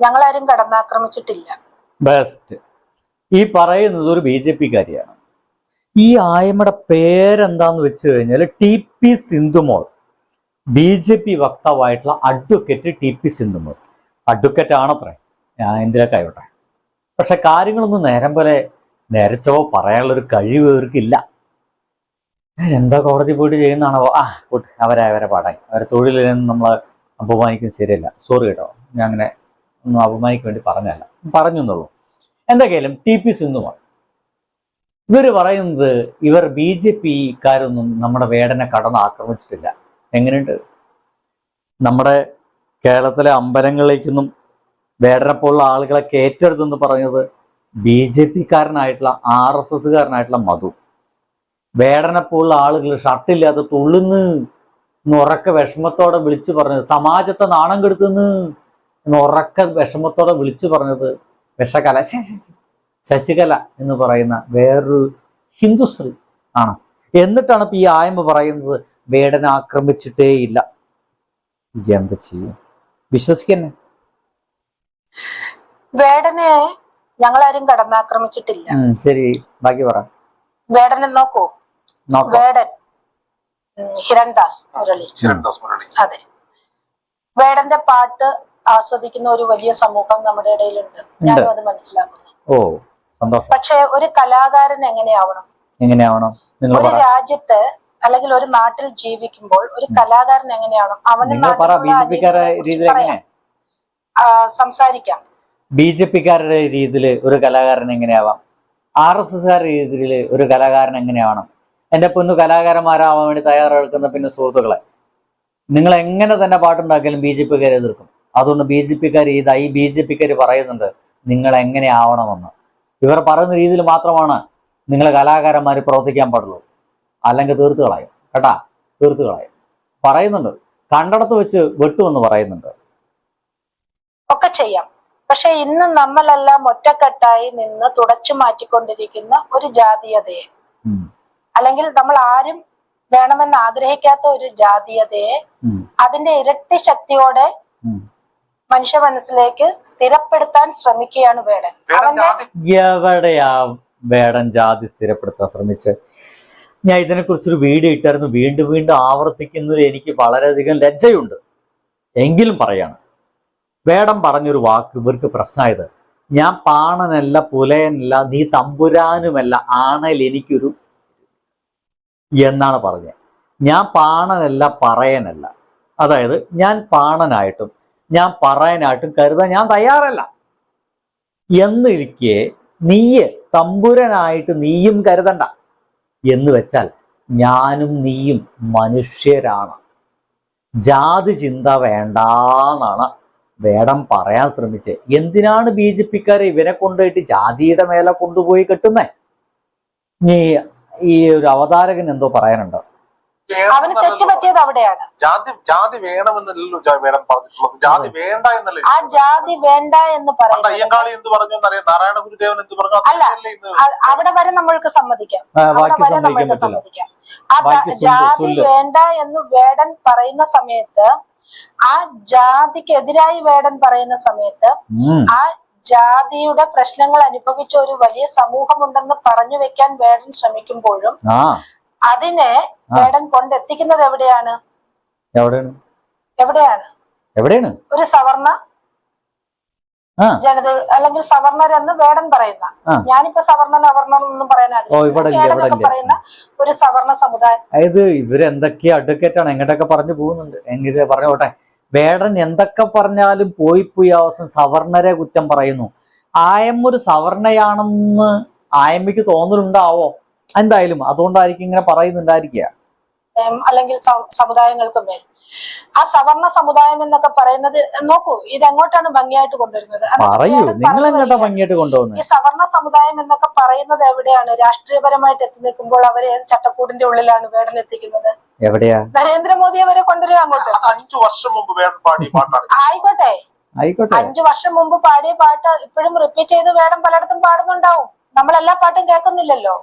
ഞങ്ങളാരും കടന്നാക്രമിച്ചിട്ടില്ല. ബെസ്റ്റ് ഈ പറയുന്നത് ഒരു ബി ജെ പി കാര്യാണ് ഈ ആയമ്മയുടെ പേരെന്താന്ന് വെച്ച് കഴിഞ്ഞാൽ T P Sindhumol. B J P വക്താവായിട്ടുള്ള advocate T P Sindhumol. Advocate ആണത്രേ. ഞാൻ എന്തിനൊക്കെ പക്ഷെ കാര്യങ്ങളൊന്നും നേരം പോലെ നേരച്ചോ പറയാനുള്ളൊരു കഴിവ് ഇവർക്കില്ല. എന്താ കോടതി പോയിട്ട് ചെയ്യുന്നതാണോ? ആ പോട്ടെ. അവരെ അവരെ പാടാൻ അവരെ തൊഴിലിനും നമ്മൾ അപമാനിക്കുന്നത് ശരിയല്ല. സോറി കേട്ടോ. ഞാൻ അങ്ങനെ ഒന്നും അപമാനിക്ക് വേണ്ടി പറഞ്ഞല്ല പറഞ്ഞു എന്നുള്ളൂ എന്തൊക്കെയാലും ടി പി സിന്ധുമാണ് ഇവർ പറയുന്നത് ഇവർ ബി ജെ പിക്കാരൊന്നും നമ്മുടെ വേടനെ കടന്ന് ആക്രമിച്ചിട്ടില്ല. എങ്ങനെയുണ്ട്? നമ്മുടെ കേരളത്തിലെ അമ്പലങ്ങളിലേക്കൊന്നും വേടനെ പോലുള്ള ആളുകളെ കയറ്റെടുത്തെന്ന് പറഞ്ഞത് ബി ജെ പിക്കാരനായിട്ടുള്ള ആർ എസ് എസ്സുകാരനായിട്ടുള്ള മധു. വേടനെ പോലുള്ള ആളുകൾ ഷർട്ടില്ലാതെ തുള്ളുന്നു ഉറക്ക വിഷമത്തോടെ വിളിച്ചു പറഞ്ഞത് സമാജത്തെ നാണം കെടുത്തുന്ന്. എന്ന് ഉറക്ക വിഷമത്തോടെ വിളിച്ചു പറഞ്ഞത് വിഷകല ശ്ശെ, ശ്ശെ, ശ്ശെ. ശശികല എന്ന് പറയുന്ന വേറൊരു ഹിന്ദു സ്ത്രീ ആണ്. എന്നിട്ടാണ് ഇപ്പൊ ഈ ആയമ്പ പറയുന്നത് വേടനെ ആക്രമിച്ചിട്ടേ ഇല്ല. എന്ത് ചെയ്യും? വിശ്വസിക്കന്നെ. വേടനെ ഞങ്ങളാരും കടന്നാക്രമിച്ചിട്ടില്ല. ശരി ബാക്കി പറ. വേടനെ നോക്കൂ. നോക്കാം. വേടൻ ഹിരൺദാസ് മുരളി. അതെ. വേടന്റെ പാട്ട് ആസ്വദിക്കുന്ന ഒരു വലിയ സമൂഹം നമ്മുടെ ഇടയിലുണ്ട്. ഞാനും അത് മനസ്സിലാക്കുന്നു. ഓ സന്തോഷം. പക്ഷെ ഒരു കലാകാരൻ എങ്ങനെയാവണം? എങ്ങനെയാവണം? ഒരു രാജ്യത്ത് അല്ലെങ്കിൽ ഒരു നാട്ടിൽ ജീവിക്കുമ്പോൾ ഒരു കലാകാരൻ എങ്ങനെയാവണം? അവന് സംസാരിക്കാം. ബി ജെ പിക്കാരുടെ രീതിയിൽ ഒരു കലാകാരൻ എങ്ങനെയാവാം? ആർ എസ് എസ്കാരുടെ രീതിയിൽ ഒരു കലാകാരൻ എങ്ങനെയാവണം? എന്റെ പൊന്നു കലാകാരന്മാരാവാൻ വേണ്ടി തയ്യാറെടുക്കുന്ന പിന്നെ സുഹൃത്തുക്കളെ നിങ്ങൾ എങ്ങനെ തന്നെ പാട്ടുണ്ടാക്കിയാലും ബി ജെ പിക്കാരെ എതിർക്കും. അതുകൊണ്ട് ബി ജെ പിക്കാർ ഇതാ ഈ ബി ജെ പിക്കാർ പറയുന്നുണ്ട് നിങ്ങൾ എങ്ങനെ ആവണമെന്ന്. ഇവർ പറയുന്ന രീതിയിൽ മാത്രമാണ് നിങ്ങൾ കലാകാരന്മാർ പ്രവർത്തിക്കാൻ പാടുള്ളൂ. അല്ലെങ്കിൽ തീർത്ത് കളയും. കേട്ടാ? തീർത്ത് കളയും. പറയുന്നുണ്ട്. കണ്ടടത്ത് വെച്ച് വെട്ടുമെന്ന് പറയുന്നുണ്ട്. ഒക്കെ ചെയ്യാം. പക്ഷെ ഇന്ന് നമ്മളെല്ലാം ഒറ്റക്കെട്ടായി നിന്ന് തുടച്ചു മാറ്റിക്കൊണ്ടിരിക്കുന്ന ഒരു ജാതീയതയെ. അല്ലെങ്കിൽ നമ്മൾ ആരും വേണമെന്ന് ആഗ്രഹിക്കാത്ത ഒരു ജാതീയതയെ. അതിന്റെ ഇരട്ടി ശക്തിയോടെ. മനുഷ്യ മനസ്സിലേക്ക് സ്ഥിരപ്പെടുത്താൻ ശ്രമിക്കുകയാണ് വേടൻ. എവിടെയാ വേടൻ ജാതി സ്ഥിരപ്പെടുത്താൻ ശ്രമിച്ച്? ഞാൻ ഇതിനെക്കുറിച്ചൊരു വീഡിയോ ഇട്ടായിരുന്നു. വീണ്ടും വീണ്ടും ആവർത്തിക്കുന്നതിൽ എനിക്ക് വളരെയധികം ലജ്ജയുണ്ട്. എങ്കിലും പറയാണ്. വേടം പറഞ്ഞൊരു വാക്ക് ഇവർക്ക് പ്രശ്നമായത്. ഞാൻ പാണനല്ല പുലയനല്ല നീ തമ്പുരാനുമല്ല ആണൽ എനിക്കൊരു എന്നാണ് പറഞ്ഞത്. ഞാൻ പാണനല്ല പറയനല്ല. അതായത് ഞാൻ പാണനായിട്ടും ഞാൻ പറയാനായിട്ടും കരുതാൻ ഞാൻ തയ്യാറല്ല. എന്നിരിക്കെ നീയെ തമ്പുരനായിട്ട് നീയും കരുതണ്ട. എന്ന് വെച്ചാൽ ഞാനും നീയും മനുഷ്യരാണ്. ജാതി ചിന്ത വേണ്ടാന്നാണ് വേടം പറയാൻ ശ്രമിച്ചത് എന്തിനാണ് ബി ജെ പിക്കാരെ ഇവരെ കൊണ്ടുപോയിട്ട് ജാതിയുടെ മേലെ കൊണ്ടുപോയി കെട്ടുന്നേ? നീ ഈ ഒരു അവതാരകൻ എന്തോ പറയാനുണ്ടോ. അവന് തെറ്റ് പറ്റിയത് അവിടെയാണ്. ജാതി ജാതി വേണമെന്നല്ലോ ജാ- പറഞ്ഞിട്ടുള്ളത്. ജാതി വേണ്ട എന്നല്ലേ ആ ജാതി വേണ്ട എന്ന് പറയുന്നത് അയ്യങ്കാളി എന്ത് പറഞ്ഞു എന്നറിയാം? നാരായണ ഗുരുദേവൻ എന്ത് പറഞ്ഞു? അല്ല. അവിടെ വരെ നമ്മൾക്ക് സമ്മതിക്കാം. അവിടെ വരെ നമ്മൾക്ക് സമ്മതിക്കാം. ആ ജാതി വേണ്ട എന്ന് വേടൻ പറയുന്ന സമയത്ത് ആ ജാതിക്കെതിരായി വേടൻ പറയുന്ന സമയത്ത് ആ ജാതിയുടെ പ്രശ്നങ്ങൾ അനുഭവിച്ച ഒരു വലിയ സമൂഹമുണ്ടെന്ന് പറഞ്ഞു വെക്കാൻ വേടൻ ശ്രമിക്കുമ്പോഴും ആ. അതിനെ. വേടൻ കൊണ്ടെത്തിക്കുന്നത് എവിടെയാണ്? എവിടെയാണ്? എവിടെയാണ്? എവിടെയാണ്? ഒരു സവർണ ജനത അല്ലെങ്കിൽ സവർണരെന്ന് വേടൻ പറയുന്ന. ഞാനിപ്പോ സവർണൻ അവർണൻ ഒന്നും പറയാൻ ഇവിടെ പറയുന്ന ഒരു സവർണ സമുദായം. അതായത് ഇവരെന്തൊക്കെയോ അഡ്വക്കേറ്റ് ആണ് എങ്ങോട്ടൊക്കെ പറഞ്ഞു പോകുന്നുണ്ട്? എങ്ങനെ പറഞ്ഞോട്ടെ വേടൻ എന്തൊക്കെ പറഞ്ഞാലും പോയി പോയി അവസരം സവർണരെ കുറ്റം പറയുന്നു. ആയമ്മ ഒരു സവർണയാണെന്ന് ആയമ്മയ്ക്ക് തോന്നലുണ്ടാവോ? എന്തായാലും അതുകൊണ്ടായിരിക്കും ഇങ്ങനെ പറയുന്നുണ്ടായിരിക്കുക. അല്ലെങ്കിൽ സമുദായങ്ങൾക്ക് മേൽ. ആ സവർണ സമുദായം എന്നൊക്കെ പറയുന്നത് നോക്കൂ ഇത് എങ്ങോട്ടാണ് ഭംഗിയായിട്ട് കൊണ്ടുവരുന്നത്? അത് പറയൂ നിങ്ങൾ എങ്ങോട്ടാണ് എങ്ങോട്ടാ വരികയാണ്. ഭംഗിയായിട്ട് കൊണ്ടുവന്നത് ഈ സവർണ സമുദായം എന്നൊക്കെ പറയുന്നത് എവിടെയാണ്? രാഷ്ട്രീയപരമായിട്ട് എത്തി നിൽക്കുമ്പോൾ അവരെ ചട്ടക്കൂടിന്റെ ഉള്ളിലാണ് വേടൻ എത്തിക്കുന്നത്. എവിടെയാ? നരേന്ദ്രമോദിയെ വരെ കൊണ്ടുവരിക അങ്ങോട്ട്? അഞ്ചു വർഷം മുമ്പ് ആയിക്കോട്ടെ. ആയിക്കോട്ടെ. അഞ്ചു വർഷം മുമ്പ് പാടിയ പാട്ട് ഇപ്പോഴും റിപ്പീറ്റ് ചെയ്ത് വേടം പലയിടത്തും പാടുന്നുണ്ടാവും. നമ്മൾ എല്ലാ പാട്ടും കേൾക്കുന്നില്ലല്ലോ.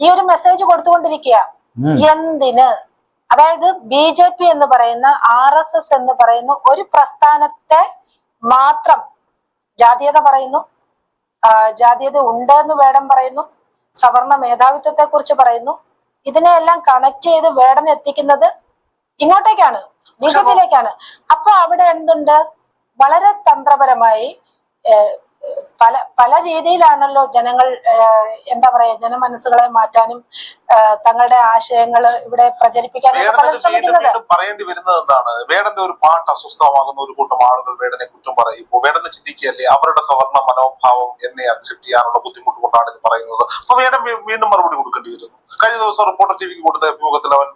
ഈ ഒരു മെസ്സേജ് കൊടുത്തുകൊണ്ടിരിക്കുക. എന്തിന്? അതായത് ബി ജെ പി എന്ന് പറയുന്ന ആർ എസ് എസ് എന്ന് പറയുന്ന ഒരു പ്രസ്ഥാനത്തെ മാത്രം ജാതീയത പറയുന്നു. ജാതീയത ഉണ്ട് എന്ന് വേടം പറയുന്നു. സവർണ മേധാവിത്വത്തെ കുറിച്ച് പറയുന്നു. ഇതിനെയെല്ലാം കണക്ട് ചെയ്ത് വേടം എത്തിക്കുന്നത് ഇങ്ങോട്ടേക്കാണ് ബി ജെ പിയിലേക്കാണ് അപ്പൊ അവിടെ എന്തുണ്ട്? വളരെ തന്ത്രപരമായി പല പല രീതിയിലാണല്ലോ ജനങ്ങൾ എന്താ പറയാ ജനമനസ്സുകളെ മാറ്റാനും തങ്ങളുടെ ആശയങ്ങൾ ഇവിടെ പ്രചരിപ്പിക്കാനും ശ്രമിക്കുന്നത്. പറയേണ്ടി വരുന്നത് എന്താണ്? വേടന്റെ ഒരു പാട്ട് അസ്വസ്ഥമാകുന്ന ഒരു കൂട്ടം ആളുകൾ വേടനെ കുറ്റം പറയും. വേടനെ ചിന്തിക്കുകയല്ലേ അവരുടെ സവർണ മനോഭാവം എന്നെ അക്സെപ്റ്റ് ചെയ്യാനുള്ള ബുദ്ധിമുട്ട് കൊണ്ടാണ് ഇത് പറയുന്നത്. അപ്പൊ വേടൻ വീണ്ടും മറുപടി കൊടുക്കേണ്ടി വരുന്നു. കഴിഞ്ഞ ദിവസം റിപ്പോർട്ടർ ടിവിക്ക് കൊടുത്ത അഭിമുഖത്തിൽ അവൻ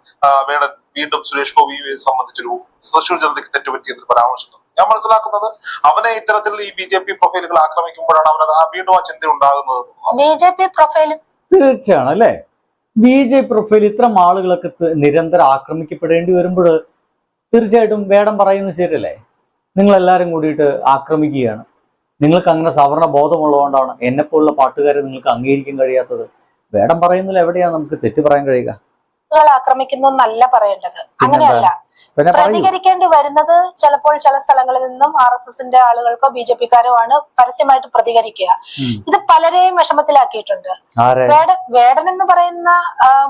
വേടൻ വീണ്ടും സുരേഷ് ഗോപിയെ സംബന്ധിച്ചൊരു തൃശൂർ ജനതയ്ക്ക് തെറ്റുപറ്റിയെന്ന് പരാമർശിച്ചു ഞാൻ മനസ്സിലാക്കുന്നത് അവനെ ഇത്തരത്തിൽ ഈ ബി ജെ പി പ്രൊഫൈലുകൾ ആക്രമിക്കുമ്പോഴാണ് അവനത് ആ വീണ്ടും ആ ചിന്ത ഉണ്ടാകുന്നത് ബി ജെ പി പ്രൊഫൈൽ തീർച്ചയാണ് അല്ലെ? ബി ജെ പ്രൊഫൈൽ ഇത്തരം ആളുകളൊക്കെ നിരന്തരം ആക്രമിക്കപ്പെടേണ്ടി വരുമ്പോൾ തീർച്ചയായിട്ടും വേടം പറയുന്നത് ശരിയല്ലേ? നിങ്ങൾ എല്ലാവരും കൂടിയിട്ട് ആക്രമിക്കുകയാണ്. നിങ്ങൾക്ക് അങ്ങനെ സവർണ ബോധമുള്ളതുകൊണ്ടാണ് എന്നെപ്പോലുള്ള പാട്ടുകാരെ നിങ്ങൾക്ക് അംഗീകരിക്കാൻ കഴിയാത്തത്. വേടം പറയുന്നതിൽ എവിടെയാണ് നമുക്ക് തെറ്റ് പറയാൻ കഴിയുക? കൾ ആക്രമിക്കുന്നു എന്നല്ല പറയേണ്ടത്. അങ്ങനെയല്ല. പ്രതികരിക്കേണ്ടി വരുന്നത് ചിലപ്പോൾ ചില സ്ഥലങ്ങളിൽ നിന്നും ആർ എസ് എസിന്റെ ആളുകൾക്കോ ബി ജെ പിക്കാരോ ആണ് പരസ്യമായിട്ട് പ്രതികരിക്കുക. ഇത് പലരെയും വിഷമത്തിലാക്കിയിട്ടുണ്ട്. വേട വേടൻ വേടൻ എന്ന് പറയുന്ന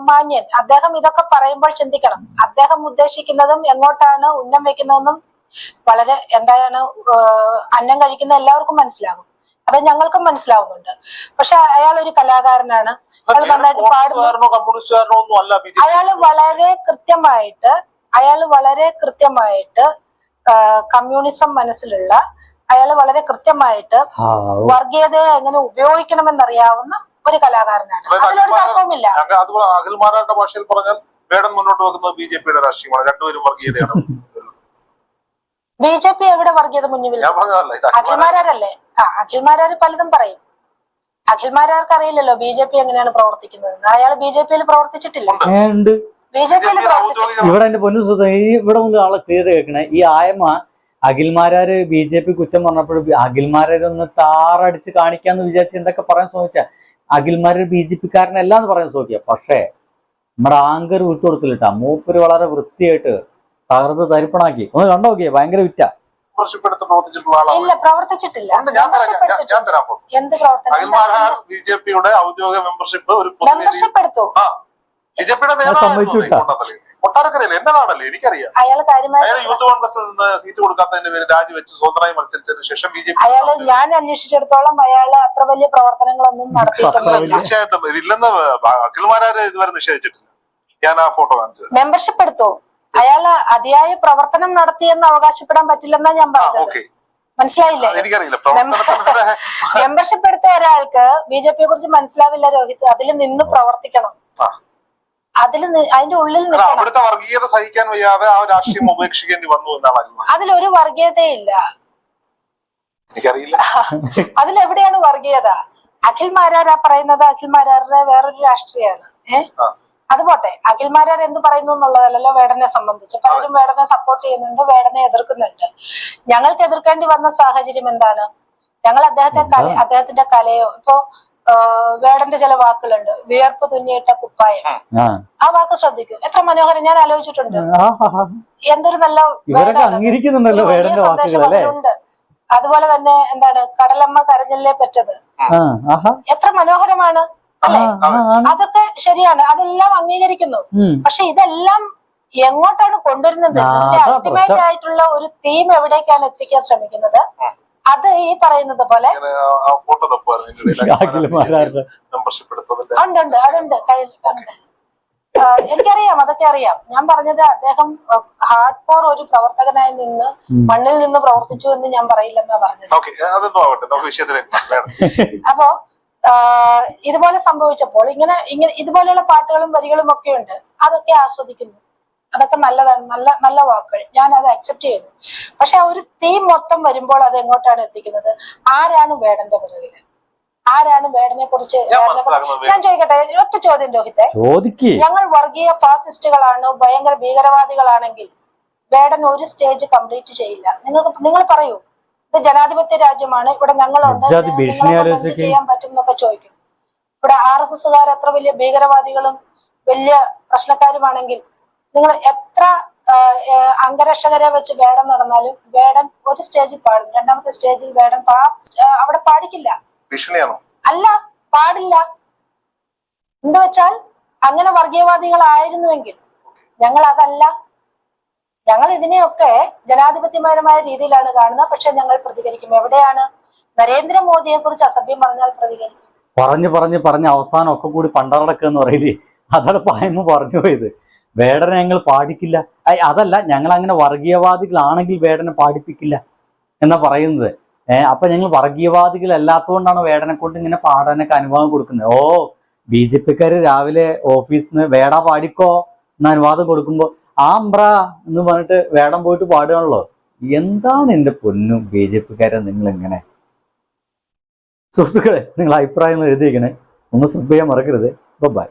മാന്യൻ. അദ്ദേഹം ഇതൊക്കെ പറയുമ്പോൾ ചിന്തിക്കണം. അദ്ദേഹം ഉദ്ദേശിക്കുന്നതും എങ്ങോട്ടാണ് ഉന്നം വെക്കുന്നതെന്നും വളരെ എന്താണ് അന്നം കഴിക്കുന്ന എല്ലാവർക്കും മനസ്സിലാകും. അത് ഞങ്ങൾക്കും മനസ്സിലാവുന്നുണ്ട്. പക്ഷെ അയാൾ ഒരു കലാകാരനാണ് അയാൾ നന്നായിട്ട് പാടുന്നു. വളരെ കൃത്യമായിട്ട് അയാൾ വളരെ കൃത്യമായിട്ട് കമ്മ്യൂണിസം മനസ്സിലുള്ള അയാൾ വളരെ കൃത്യമായിട്ട്. വർഗീയതയെ എങ്ങനെ ഉപയോഗിക്കണമെന്നറിയാവുന്ന ഒരു കലാകാരനാണ്. തർക്കവുമില്ല. അതുപോലെ അഖിൽമാരാരുടെ ഭാഷയിൽ പറഞ്ഞാൽ വേടൻ മുന്നോട്ട് വെക്കുന്നത് ബി ജെ പിയുടെ രാഷ്ട്രീയമാണ്. രണ്ടുപേരും വർഗീയതയാണ്. ബി ജെ പി എവിടെ വർഗീയത മുന്നിൽ അഖിൽമാരല്ലേ ആ അഖിൽമാരാർ പലതും പറയും. അഖിൽമാരാർക്ക് അറിയില്ലല്ലോ ബി ജെ പി എങ്ങനെയാണ് പ്രവർത്തിക്കുന്നത്. അയാൾ ബി ജെ പിയിൽ പ്രവർത്തിച്ചിട്ടില്ല. ഉണ്ട്. ബി ജെ പിയിൽ ഇവിടെ എന്റെ പൊന്നു സുഹൃത്ത് ഇവിടെ മുതൽ ആളെ ക്ലിയർ കേൾക്കണേ. ഈ ആയമ്മ അഖിൽമാരാര് ബി ജെ പി കുറ്റം പറഞ്ഞപ്പോൾ അഖിൽമാരൊന്ന് താറടിച്ച് കാണിക്കാന്ന് വിചാരിച്ച് എന്തൊക്കെ പറയാൻ ശ്രമിച്ച? അഖിൽമാര് ബി ജെ പിക്കാരനല്ല എന്ന് പറയാൻ ശ്രമിക്കുക പക്ഷേ നമ്മുടെ ആങ്കർ വിട്ടുകൊടുക്കില്ല മൂപ്പര് വളരെ വൃത്തിയായിട്ട് തകർത്ത് തരിപ്പണാക്കി. ഒന്ന് കണ്ടു നോക്കിയേ ഭയങ്കര വിറ്റ. ഇല്ല പ്രവർത്തിച്ചിട്ടില്ല. എന്ത് പ്രവർത്തനം? അഖിൽമാരാർ ബി ജെ പിയുടെ ഔദ്യോഗിക മെമ്പർഷിപ്പ് ഒരു പൊതുവേദി മെമ്പർഷിപ്പ് എടുത്തു ആ ബി ജെ പിയുടെ കൊട്ടാരക്കരയിൽ എന്റെ നാടല്ലേ എനിക്കറിയാം. അയാൾ കാര്യമായി യൂത്ത് കോൺഗ്രസിൽ നിന്ന് സീറ്റ് കൊടുക്കാത്തതിന്റെ പേര് രാജിവെച്ച് സ്വന്തമായി മത്സരിച്ചതിന് ശേഷം ബി ജെ പി അയാൾ ഞാൻ അന്വേഷിച്ചിടത്തോളം അയാൾ അത്ര വലിയ പ്രവർത്തനങ്ങളൊന്നും നടത്തിയിട്ടില്ല തീർച്ചയായിട്ടും ഇതില്ലെന്ന് അഖിൽമാരാര് ഇതുവരെ നിഷേധിച്ചിട്ടില്ല. ഞാൻ ആ ഫോട്ടോ കാണിച്ചത് മെമ്പർഷിപ്പ് എടുത്തു അയാൾ അതിയായ പ്രവർത്തനം നടത്തിയെന്ന് അവകാശപ്പെടാൻ പറ്റില്ലെന്നാ ഞാൻ പറഞ്ഞത്. മനസ്സിലായില്ലേ? മെമ്പർഷിപ്പ് എടുത്ത ഒരാൾക്ക് ബി ജെ പിയെ കുറിച്ച് മനസ്സിലാവില്ല രോഹിത്. അതിൽ നിന്ന് പ്രവർത്തിക്കണം. അതിൽ അതിന്റെ ഉള്ളിൽ അവിടുത്തെ വർഗീയത സഹിക്കാൻ വയ്യാതെ ആ രാഷ്ട്രീയം ഉപേക്ഷിക്കേണ്ടി വന്നു എന്നാണ് അതിലൊരു വർഗീയതയില്ല. എനിക്കറിയില്ല. അതിലെവിടെയാണ് വർഗീയത? അഖിൽ മാരാർ ആ പറയുന്നത്? അഖിൽ മാരാറിന്റെ വേറൊരു രാഷ്ട്രീയമാണ്. ഏഹ്. അത് പോട്ടെ. അഖിൽമാരാർ എന്ത് പറയുന്നു എന്നുള്ളതല്ലല്ലോ വേടനെ സംബന്ധിച്ച്. പലരും വേടനെ സപ്പോർട്ട് ചെയ്യുന്നുണ്ട് വേടനെ എതിർക്കുന്നുണ്ട്. ഞങ്ങൾക്ക് എതിർക്കേണ്ടി വന്ന സാഹചര്യം എന്താണ്? ഞങ്ങൾ അദ്ദേഹത്തെ കല അദ്ദേഹത്തിന്റെ കലയോ ഇപ്പോ വേടന്റെ ചില വാക്കുകളുണ്ട്. വിയർപ്പ് തുന്നിയിട്ട കുപ്പായം. ആ. വാക്ക് ശ്രദ്ധിക്കൂ. എത്ര മനോഹരം ഞാൻ ആലോചിച്ചിട്ടുണ്ട്. എന്തൊരു നല്ല ഇവരൊക്കെ വേടാണത്. അംഗീകരിക്കുന്നുണ്ടല്ലോ ഒരു വലിയ വേടന്റെ സന്ദേശം വാക്കുകൾ അല്ലേ അതിലുണ്ട്. അതുപോലെ തന്നെ എന്താണ് കടലമ്മ കരഞ്ഞല്ലേ പറ്റത്? എത്ര മനോഹരമാണ്. അല്ലെ അതൊക്കെ ശരിയാണ്. അതെല്ലാം അംഗീകരിക്കുന്നു. പക്ഷെ ഇതെല്ലാം എങ്ങോട്ടാണ് കൊണ്ടുവരുന്നത്? അൾട്ടിമേറ്റ് ആയിട്ടുള്ള ഒരു തീം എവിടേക്കാണ് എത്തിക്കാൻ ശ്രമിക്കുന്നത്? അത് ഈ പറയുന്നത് പോലെ ഉണ്ട് ഉണ്ട്. അതുണ്ട്. കയ്യിൽ ഉണ്ട്. എനിക്കറിയാം. അതൊക്കെ അറിയാം. ഞാൻ പറഞ്ഞത് അദ്ദേഹം ഹാർഡ് കോർ ഒരു പ്രവർത്തകനായി നിന്ന് മണ്ണിൽ നിന്ന് പ്രവർത്തിച്ചു എന്ന് ഞാൻ പറയില്ലെന്നാ പറഞ്ഞത്. അപ്പോ ഇതുപോലെ സംഭവിച്ചപ്പോൾ ഇങ്ങനെ ഇങ്ങനെ ഇതുപോലെയുള്ള പാട്ടുകളും വരികളും ഒക്കെ ഉണ്ട്. അതൊക്കെ ആസ്വദിക്കുന്നു. അതൊക്കെ നല്ലതാണ് നല്ല നല്ല വാക്കുകൾ. ഞാൻ അത് അക്സെപ്റ്റ് ചെയ്തു പക്ഷെ ആ ഒരു തീം മൊത്തം വരുമ്പോൾ അത് എങ്ങോട്ടാണ് എത്തിക്കുന്നത്? ആരാണ് വേടന്റെ പിറകിൽ? ആരാണ് വേടനെ കുറിച്ച് ഞാൻ ചോദിക്കട്ടെ ഒറ്റ ചോദ്യം രോഹിത്തെ. ചോദിക്കേ. ഞങ്ങൾ വർഗീയ ഫാസിസ്റ്റുകളാണ്? ഭയങ്കര ഭീകരവാദികളാണെങ്കിൽ വേടൻ ഒരു സ്റ്റേജ് കംപ്ലീറ്റ് ചെയ്യില്ല. നിങ്ങൾക്ക് നിങ്ങൾ പറയൂ. ഇത് ജനാധിപത്യ രാജ്യമാണ്. ഇവിടെ ഞങ്ങളുണ്ട്. ചെയ്യാൻ പറ്റും എന്നൊക്കെ ചോദിക്കും. ഇവിടെ ആർ എസ് എസ്സുകാർ എത്ര വലിയ ഭീകരവാദികളും വലിയ പ്രശ്നക്കാരുമാണെങ്കിൽ നിങ്ങൾ എത്ര അംഗരക്ഷകരെ വെച്ച് വേടം നടന്നാലും വേടൻ ഒരു സ്റ്റേജിൽ പാടും. രണ്ടാമത്തെ സ്റ്റേജിൽ വേടൻ അവിടെ പാടിക്കില്ല. അല്ല പാടില്ല. എന്ത് വെച്ചാൽ അങ്ങനെ വർഗീയവാദികളായിരുന്നുവെങ്കിൽ ഞങ്ങൾ അതല്ല ഞങ്ങൾ ഇതിനെയൊക്കെ ജനാധിപത്യപരമായ രീതിയിലാണ് കാണുന്നത്. പക്ഷെ ഞങ്ങൾ പ്രതികരിക്കും. എവിടെയാണ്? നരേന്ദ്രമോദിയെ കുറിച്ച് അസഭ്യം പറഞ്ഞാൽ പ്രതികരിക്കും. പറഞ്ഞു പറഞ്ഞു പറഞ്ഞ് അവസാനം ഒക്കെ കൂടി പണ്ടറടക്കുക എന്ന് പറയില്ലേ? അതാണ് പായ്മ പറഞ്ഞു പോയത്. വേടനെ ഞങ്ങൾ പാടിക്കില്ല. അതല്ല ഞങ്ങൾ അങ്ങനെ വർഗീയവാദികളാണെങ്കിൽ വേടനെ പാടിപ്പിക്കില്ല എന്നാ പറയുന്നത്. ഏഹ് അപ്പൊ ഞങ്ങൾ വർഗീയവാദികളല്ലാത്തതുകൊണ്ടാണ് വേടനെ കൊണ്ട് ഇങ്ങനെ പാടാനൊക്കെ അനുവാദം കൊടുക്കുന്നത്? ഓ ബി ജെ പിക്കാര് രാവിലെ ഓഫീസിൽ നിന്ന് വേട പാടിക്കോ എന്ന അനുവാദം കൊടുക്കുമ്പോ ആമ്പ്ര എന്ന് പറഞ്ഞിട്ട് വേടം പോയിട്ട് പാടുകയാണല്ലോ. എന്താണ് എന്റെ പൊന്നും ബി ജെ പിക്കാരെ നിങ്ങൾ എങ്ങനെ സുഹൃത്തുക്കളെ നിങ്ങൾ അഭിപ്രായം എഴുതിയിരിക്കണേ ഒന്ന് ശ്രദ്ധിക്കാൻ മറക്കരുത്. ബൈ